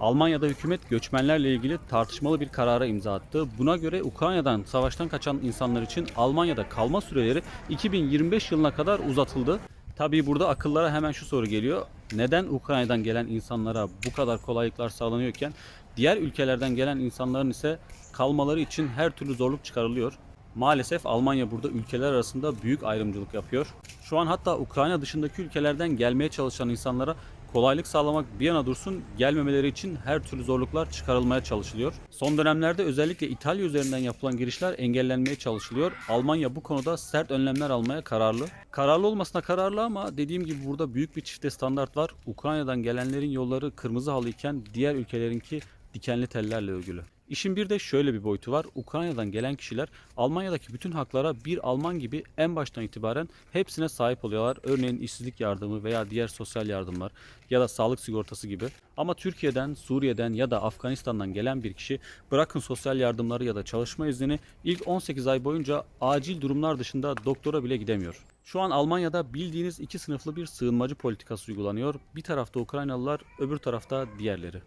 Almanya'da hükümet göçmenlerle ilgili tartışmalı bir karara imza attı. Buna göre Ukrayna'dan savaştan kaçan insanlar için Almanya'da kalma süreleri 2025 yılına kadar uzatıldı. Tabii burada akıllara hemen şu soru geliyor. Neden Ukrayna'dan gelen insanlara bu kadar kolaylıklar sağlanıyorken diğer ülkelerden gelen insanların ise kalmaları için her türlü zorluk çıkarılıyor? Maalesef Almanya burada ülkeler arasında büyük ayrımcılık yapıyor. Şu an hatta Ukrayna dışındaki ülkelerden gelmeye çalışan insanlara kolaylık sağlamak bir yana dursun gelmemeleri için her türlü zorluklar çıkarılmaya çalışılıyor. Son dönemlerde özellikle İtalya üzerinden yapılan girişler engellenmeye çalışılıyor. Almanya bu konuda sert önlemler almaya kararlı. Kararlı olmasına kararlı ama dediğim gibi burada büyük bir çifte standart var. Ukrayna'dan gelenlerin yolları kırmızı halıyken diğer ülkelerinki dikenli tellerle örgülü. İşin bir de şöyle bir boyutu var. Ukrayna'dan gelen kişiler Almanya'daki bütün haklara bir Alman gibi en baştan itibaren hepsine sahip oluyorlar. Örneğin işsizlik yardımı veya diğer sosyal yardımlar ya da sağlık sigortası gibi. Ama Türkiye'den, Suriye'den ya da Afganistan'dan gelen bir kişi bırakın sosyal yardımları ya da çalışma iznini ilk 18 ay boyunca acil durumlar dışında doktora bile gidemiyor. Şu an Almanya'da bildiğiniz iki sınıflı bir sığınmacı politikası uygulanıyor. Bir tarafta Ukraynalılar, öbür tarafta diğerleri.